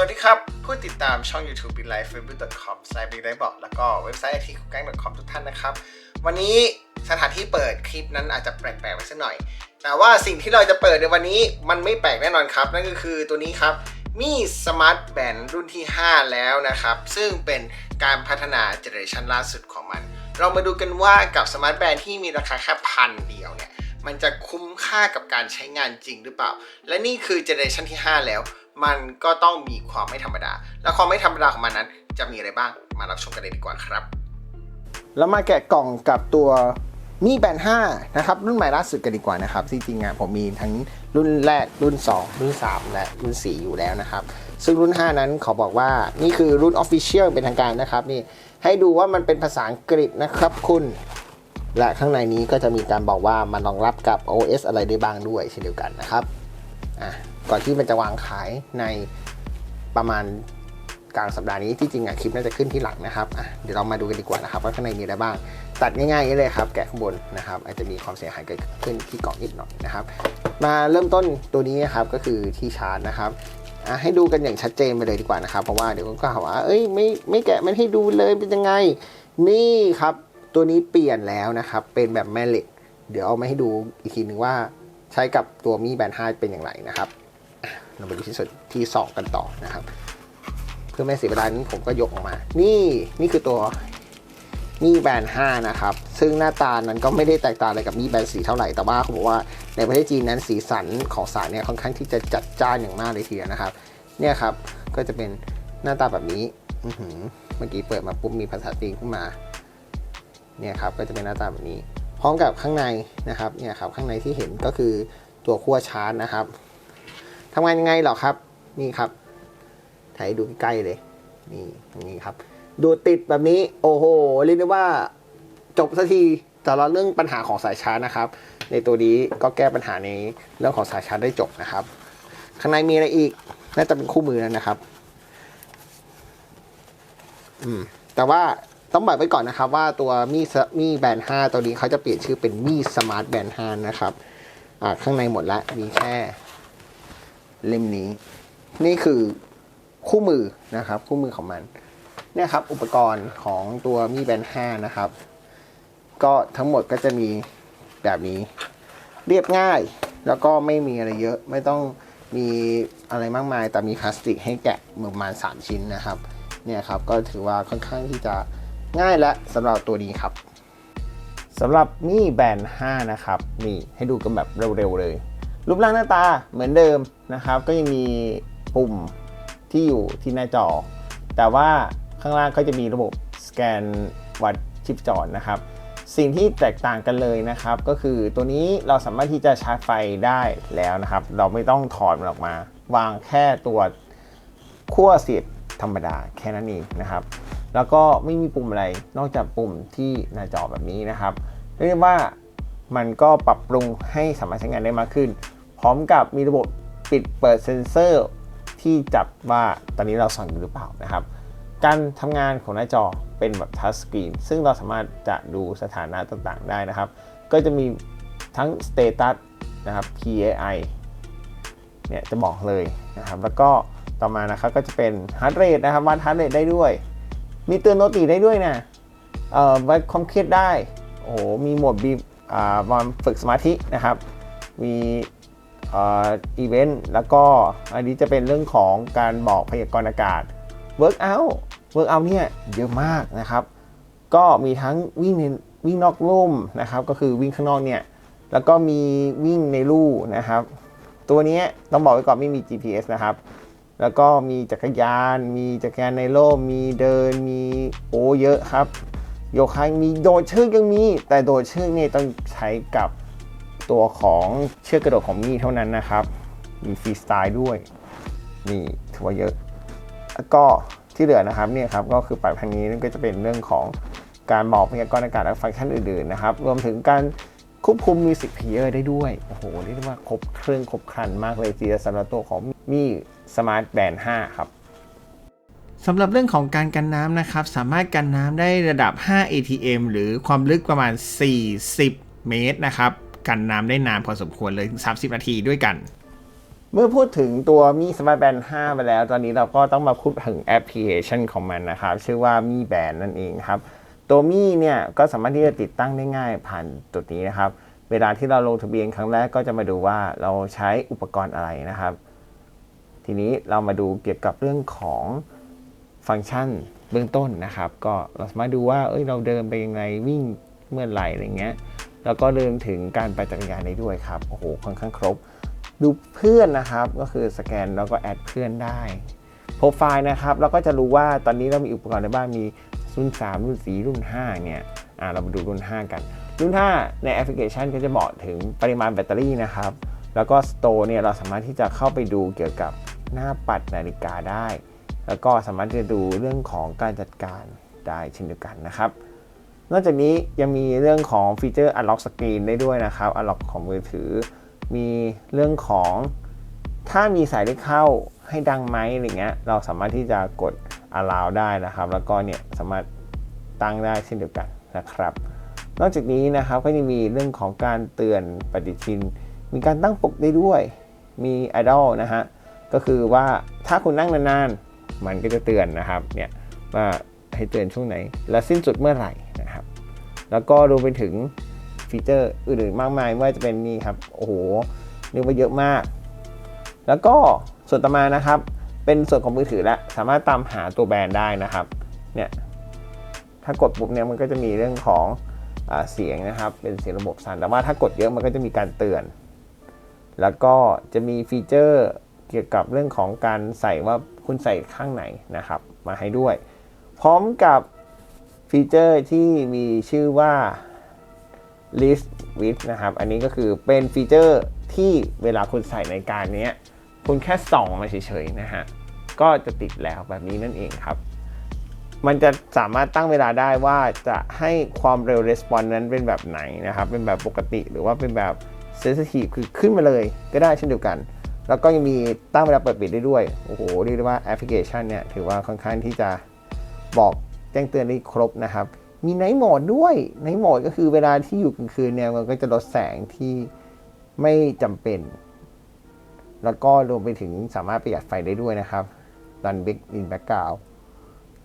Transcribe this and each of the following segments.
สวัสดีครับ ผู้ติดตามช่อง YouTube b i g l i f e f a c e b o o k c o m s i t e b i g l i f e บอกแล้วก็เว็บไซต์ i t ของแก๊ง .com ทุกท่านนะครับ วันนี้สถานที่เปิดคลิปนั้นอาจจะแปลกๆไปสักหน่อย แต่ว่าสิ่งที่เราจะเปิดในวันนี้มันไม่แปลกแน่นอนครับ นั่นก็คือตัวนี้ครับมีสมาร์ทแบนรุ่นที่ 5 แล้วนะครับ ซึ่งเป็นการพัฒนาเจเนอเรชันล่าสุดของมัน เรามาดูกันว่ากับสมาร์ทแบนที่มีราคาแค่พันเดียวเนี่ยมันจะคุ้มค่ากับการใช้งานจริงหรือเปล่า และนี่คือเจเนอเรชันที่ 5 แล้ว มันก็ต้องมีความไม่ธรรมดา และความไม่ธรรมดาของมันนั้น จะมีอะไรบ้างมารับชมกันเลยดีกว่าครับ แล้วมาแกะกล่องกับตัวมีแบน5นะครับ รุ่นใหม่ล่าสุดกันดีกว่านะครับจริงๆอะผมมีทั้งรุ่นแรกรุ่น 2 รุ่น 3 และรุ่น 4 อยู่แล้วนะครับ ซึ่งรุ่น 5 นั้นขอบอกว่านี่คือรุ่น Official เป็นทางการนะครับนี่ให้ดูว่ามันเป็นภาษาอังกฤษนะครับคุณและข้างในนี้ก็จะมีการบอกว่ามันรองรับกับ OS อะไรได้บ้างด้วยเช่นเดียวกันนะครับอะ ก่อนที่มันจะวางขายในประมาณกลางสัปดาห์นี้ที่จริงอะคลิปน่าจะขึ้นที่หลังนะครับเดี๋ยวเรามาดูกันดีกว่านะครับว่าข้างในมีอะไรบ้าง ตัดง่ายง่างนี้เลยครับ แกะข้างบนนะครับ อาจจะมีความเสียหายเกิดขึ้นที่กล่องนิดหน่อยนะครับ มาเริ่มต้นตัวนี้นะครับก็คือที่ชาร์จนะครับให้ดูกันอย่างชัดเจนไปเลยดีกว่านะครับ เพราะว่าเดี๋ยวก็หาว่าเอ้ยไม่ไม่แกะไม่ให้ดูเลยเป็นยังไง นี่ครับ ตัวนี้เปลี่ยนแล้วนะครับ เป็นแบบแม่เหล็ก เดี๋ยวเอามาให้ดูอีกทีหนึ่งว่าใช้กับตัวมีแบน5เป็นอย่างไรนะครับ เรามาดูที่สุดที่ 2 กันต่อนะครับ เพื่อไม่เสียเวลานั้นผมก็ยกออกมา นี่นี่คือตัวมีแบรนด์5นะครับ ซึ่งหน้าตานั้นก็ไม่ได้แตกต่างอะไรกับมีแบรนด์สีเท่าไหร่ แต่ว่าเขาบอกว่าในประเทศจีนนั้นสีสันของสายเนี่ยค่อนข้างที่จะจัดจ้านอย่างมากเลยทีเดียวนะครับ เนี่ยครับ ก็จะเป็นหน้าตาแบบนี้อืเมื่อกี้เปิดมาปุ๊บมีภาษาจีนขึ้นมา เนี่ยครับ ก็จะเป็นหน้าตาแบบนี้ พร้อมกับข้างในนะครับ เนี่ยครับ ข้างในที่เห็นก็คือตัวขั้วชาร์จนะครับ ทำงานยังไงหรอครับ นี่ครับถ่ายดูใกล้เลย นี่ตรงนี้ครับ ดูติดแบบนี้โอ้โหเรียกได้ว่าจบสักทีแต่ละเรื่องปัญหาของสายชาร์จนะครับ ในตัวนี้ก็แก้ปัญหาในเรื่องของสายชาร์จได้จบนะครับ ข้างในมีอะไรอีก น่าจะเป็นคู่มือแล้วนะครับ อืม แต่ว่าต้องบอกไว้ก่อนนะครับว่าตัวมีมีแบน5ตัวนี้เขาจะเปลี่ยนชื่อเป็นมีสมาร์ทแบน5นะครับ อ่า ข้างในหมดละ มีแค่ เล่มนี้ นี่คือคู่มือนะครับ คู่มือของมันเนี่ยครับอุปกรณ์ของตัวมีแบน5นะครับ ก็ทั้งหมดก็จะมีแบบนี้ เรียบง่าย แล้วก็ไม่มีอะไรเยอะไม่ต้องมีอะไรมากมาย แต่มีพลาสติกให้แกะประมาณ 3 ชิ้นนะครับ เนี่ยครับก็ถือว่าค่อนข้างที่จะง่ายและสำหรับตัวนี้ครับสำหรับมีแบน5นะครับนี่ให้ดูกันแบบเร็วๆเลย รูปร่างหน้าตาเหมือนเดิมนะครับ ก็ยังมีปุ่มที่อยู่ที่หน้าจอ แต่ว่าข้างล่างก็จะมีระบบสแกนวัดชิปจรนะครับ สิ่งที่แตกต่างกันเลยนะครับ ก็คือตัวนี้เราสามารถที่จะชาร์จไฟได้แล้วนะครับ เราไม่ต้องถอดมันออกมา วางแค่ตัวขั้วเสียบธรรมดาแค่นั้นเองนะครับ แล้วก็ไม่มีปุ่มอะไรนอกจากปุ่มที่หน้าจอแบบนี้นะครับ เรียกได้ว่ามันก็ปรับปรุงให้สามารถใช้งานได้มากขึ้น พร้อมกับมีระบบปิดเปิดเซ็นเซอร์ ที่จับว่าตอนนี้เราสั่งอยู่หรือเปล่านะครับ การทำงานของหน้าจอเป็นแบบทัชสกรีนซึ่งเราสามารถจะดูสถานะต่างๆ ได้นะครับ ก็จะมีทั้ง Status นะครับ PAI เนี่ยจะบอกเลยนะครับ แล้วก็ต่อมานะครับก็จะเป็น Heart Rate นะครับวัด Heart Rate ได้ด้วย มีเตือนโนติได้ด้วยนะเอ่อวัดความเครียดได้ โอ้โห มีโหมดบีอ่าวันฝึกสมาธินะครับ มี อีเวนต์แล้วก็อันนี้จะเป็นเรื่องของการบอกพยากรณ์อากาศ Workout Workout เนี่ยเยอะมากนะครับ ก็มีทั้งวิ่งในวิ่งนอกร่มนะครับ ก็คือวิ่งข้างนอกเนี่ยแล้วก็มีวิ่งในลู่นะครับ ตัวนี้ต้องบอกไว้ก่อนไม่มี GPS นะครับ แล้วก็มีจักรยาน มีจักรยานในร่มมีเดินมีโอเยอะครับโยคะมีโดดเชือกยังมี แต่โดดเชือกนี่ยต้องใช้กับ ตัวของเชือกกระโดดของมีเท่านั้นนะครับ มีฟรีสไตล์ด้วย นี่ถือว่าเยอะ แล้วก็ที่เหลือนะครับเนี่ยครับก็คือปลายทางนี้นั่นก็จะเป็นเรื่องของการบอกพยากรณ์อากาศและฟังก์ชันอื่นๆนะครับ รวมถึงการควบคุมมิวสิกเพลเยอร์ได้ด้วย โอ้โหเรียกได้ว่าครบเครื่องครบครันมากเลยทีเดียวสำหรับตัวของมีสมาร์ทแบนด์5ครับสำหรับเรื่องของการกันน้ำนะครับ สามารถกันน้ำได้ระดับ 5 ATM หรือความลึกประมาณ 40 เมตรนะครับ กันน้ำได้นานพอสมควรเลย30 นาทีด้วยกัน เมื่อพูดถึงตัวมี Smart Band 5ไปแล้ว ตอนนี้เราก็ต้องมาพูดถึงแอปพลิเคชันของมันนะครับ ชื่อว่ามี Band นั่นเองครับ ตัวมีเนี่ยก็สามารถที่จะติดตั้งได้ง่ายผ่านจุดนี้นะครับเวลาที่เราลงทะเบียนครั้งแรกก็จะมาดูว่าเราใช้อุปกรณ์อะไรนะครับ ทีนี้เรามาดูเกี่ยวกับเรื่องของฟังก์ชันเบื้องต้นนะครับ ก็เราสามารถดูว่าเอ้ยเราเดินไปยังไงวิ่งเมื่อไหร่อะไรเงี้ย แล้วก็เดินถึงการไปจักรยานได้ด้วยครับโอ้โหค่อนข้างครบ ดูเพื่อนนะครับก็คือสแกนแล้วก็แอดเพื่อนได้โปรไฟล์นะครับเราก็จะรู้ว่าตอนนี้เรามีอุปกรณ์ในบ้านมีรุ่น 3 รุ่น 4 รุ่น 5 เนี่ยอ่าเรามาดูรุ่น 5 กัน รุ่น 5 ในแอปพลิเคชันก็จะบอกถึงปริมาณแบตเตอรี่นะครับ แล้วก็สโตร์เนี่ยเราสามารถที่จะเข้าไปดูเกี่ยวกับหน้าปัดนาฬิกาได้ แล้วก็สามารถจะดูเรื่องของการจัดการได้เช่นเดียวกันนะครับ นอกจากนี้ยังมีเรื่องของฟีเจอร์ Unlock Screen ได้ด้วยนะครับ Unlock ของมือถือ มีเรื่องของถ้ามีสายได้เข้าให้ดังไหมอะไรเงี้ย เราสามารถที่จะกด allow ได้นะครับ แล้วก็เนี่ยสามารถตั้งได้เช่นเดียวกันนะครับ นอกจากนี้นะครับก็จะมีเรื่องของการเตือนปฏิทิน มีการตั้งปลุกได้ด้วย มีไอดอลนะฮะ ก็คือว่าถ้าคุณนั่งนานๆ มันก็จะเตือนนะครับ เนี่ยว่าให้เตือนช่วงไหน และสิ้นสุดเมื่อไหร่ แล้วก็รวมไปถึงฟีเจอร์อื่นๆมากมายไม่ว่าจะเป็นนี่ครับ โอ้โหเรียกว่าเยอะมาก แล้วก็ส่วนต่อมานะครับ เป็นส่วนของมือถือแล้วสามารถตามหาตัวแบรนด์ได้นะครับ เนี่ย ถ้ากดปุ๊บเนี่ยมันก็จะมีเรื่องของอเสียงนะครับ เป็นเสียงระบบสั่น แต่ว่าถ้ากดเยอะมันก็จะมีการเตือน แล้วก็จะมีฟีเจอร์เกี่ยวกับเรื่องของการใส่ว่าคุณใส่ข้างไหนนะครับ มาให้ด้วย พร้อมกับ ฟีเจอร์ที่มีชื่อว่า list with นะครับ อันนี้ก็คือเป็นฟีเจอร์ที่เวลาคุณใส่ในการนี้คุณแค่ส่องมาเฉยๆนะฮะ ก็จะติดแล้วแบบนี้นั่นเองครับ มันจะสามารถตั้งเวลาได้ว่าจะให้ความเร็ว response นั้นเป็นแบบไหนนะครับ เป็นแบบปกติหรือว่าเป็นแบบ sensitive คือขึ้นมาเลยก็ได้เช่นเดียวกัน แล้วก็ยังมีตั้งเวลาเปิดปิดได้ด้วย โอ้โหเรียกได้ว่าแอปพลิเคชันเนี่ยถือว่าค่อนข้างที่จะบอก แจ้งเตือนได้ครบนะครับ มีไนท์โหมดด้วยไนท์โหมดก็คือเวลาที่อยู่กลางคืนเนี่ยมันก็จะลดแสงที่ไม่จำเป็น แล้วก็รวมไปถึงสามารถประหยัดไฟได้ด้วยนะครับ Run Big in Background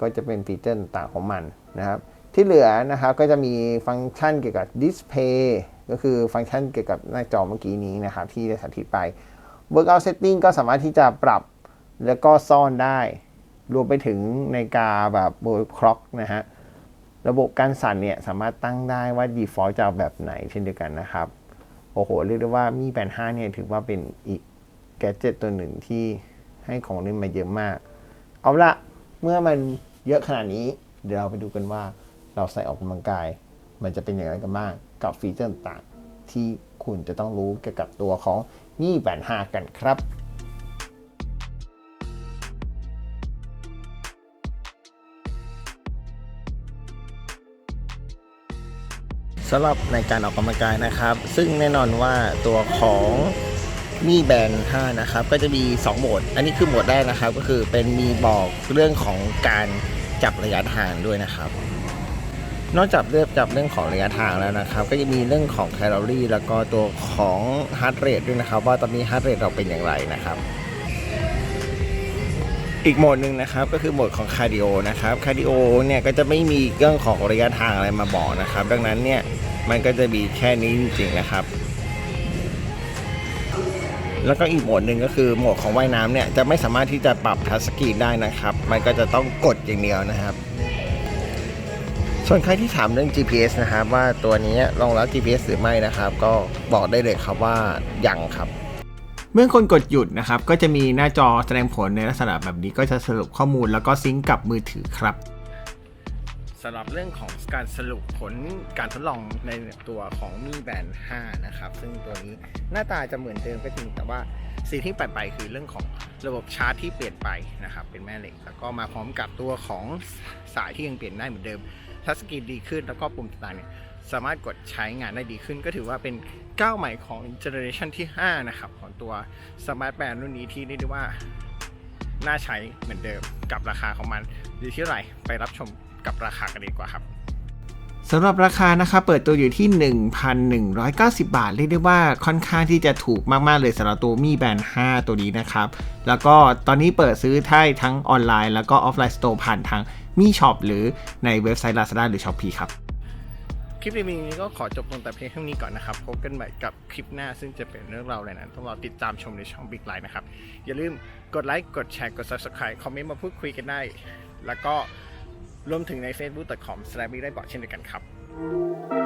ก็จะเป็นฟีเจอร์ต่างของมันนะครับ ที่เหลือนะครับก็จะมีฟังก์ชันเกี่ยวกับ Display ก็คือฟังก์ชันเกี่ยวกับหน้าจอเมื่อกี้นี้นะครับ ที่ได้สาธิตไป Workout Setting ก็สามารถที่จะปรับแล้วก็ซ่อนได้ รวมไปถึงในกาแบบ World Clock นะฮะ ระบบการสั่นเนี่ยสามารถตั้งได้ว่า default จะเอาแบบไหนเช่นเดียวกันนะครับ โอ้โห เรียกได้ว่ามีแบน5เนี่ยถือว่าเป็นอีกแกจิตตัวหนึ่งที่ให้ของเล่นมาเยอะมาก เอาละเมื่อมันเยอะขนาดนี้ เดี๋ยวเราไปดูกันว่าเราใส่ออกกำลังกาย มันจะเป็นอย่างไรกันบ้างกับฟีเจอร์ต่างๆที่คุณจะต้องรู้เกี่ยวกับตัวของมี่แบน5กันครับ สำหรับในการออกกำลังกายนะครับ ซึ่งแน่นอนว่าตัวของมีแบน5นะครับก็จะมี 2 โหมด อันนี้คือโหมดแรกนะครับ ก็คือเป็นมีบอกเรื่องของการจับระยะทางด้วยนะครับ นอกจากเรื่องจับเรื่องของระยะทางแล้วนะครับ ก็จะมีเรื่องของแคลอรี่ แล้วก็ตัวของฮาร์ดเรทด้วยนะครับ ว่าตอนนี้ฮาร์ดเรทเราเป็นอย่างไรนะครับ อีกโหมดหนึ่งนะครับก็คือโหมดของคาร์ดิโอนะครับคาร์ดิโอเนี่ยก็จะไม่มีเรื่องของระยะทางอะไรมาบอกนะครับ ดังนั้นเนี่ย มันก็จะมีแค่นี้จริงๆนะครับ แล้วก็อีกโหมดหนึ่งก็คือโหมดของว่ายน้ำเนี่ยจะไม่สามารถที่จะปรับทัชสกรีนได้นะครับ มันก็จะต้องกดอย่างเดียวนะครับ ส่วนใครที่ถามเรื่อง GPS นะครับว่าตัวนี้รองรับ GPS หรือไม่นะครับ ก็บอกได้เลยครับว่ายังครับเมื่อคนกดหยุดนะครับ ก็จะมีหน้าจอแสดงผลในลักษณะแบบนี้ก็จะสรุปข้อมูลแล้วก็ซิงก์กับมือถือครับ สำหรับเรื่องของการสรุปผลการทดลองในตัวของมีแบน5นะครับ ซึ่งตัวนี้หน้าตาจะเหมือนเดิมก็จริง แต่ว่าสิ่งที่เปลี่ยนไปคือเรื่องของระบบชาร์จที่เปลี่ยนไปนะครับ เป็นแม่เหล็ก แล้วก็มาพร้อมกับตัวของสายที่ยังเปลี่ยนได้เหมือนเดิมทัชสกรีนดีขึ้นแล้วก็ปุ่มต่างๆเนี่ยสามารถกดใช้งานได้ดีขึ้น ก็ถือว่าเป็นก้าวใหม่ของเจเนอเรชันที่ 5 นะครับ ของตัวสมาร์ทแบนรุ่นนี้ที่เรียกได้ว่าน่าใช้เหมือนเดิมกับราคาของมันอยู่ที่เท่าไหร่ไปรับชม กับราคากันดีกว่าครับสำหรับราคานะคะเปิดตัวอยู่ที่ 1,190 บาท เรียกได้ว่าค่อนข้างที่จะถูกมาก ๆ เลยสำหรับตัวมีแบน5ตัวนี้นะครับ แล้วก็ตอนนี้เปิดซื้อได้ทั้งออนไลน์ แล้วก็ออฟไลน์สโตร์ผ่านทางมีช็อปหรือในเว็บไซต์ Lazada หรือ Shopee ครับ คลิปรีวิวนี้ก็ขอจบลงแต่เพียงเท่านี้ก่อนนะครับ พบกันใหม่กับคลิปหน้าซึ่งจะเป็นเรื่องราวอะไรนั้นต้องรอติดตามชมในช่อง Big Line นะครับอย่าลืมกดไลค์กดแชร์กด Subscribe คอมเมนต์มาพูดคุยกันได้ แล้วก็ รวมถึงใน facebook.com/biglinebot เช่นเดียวกันครับ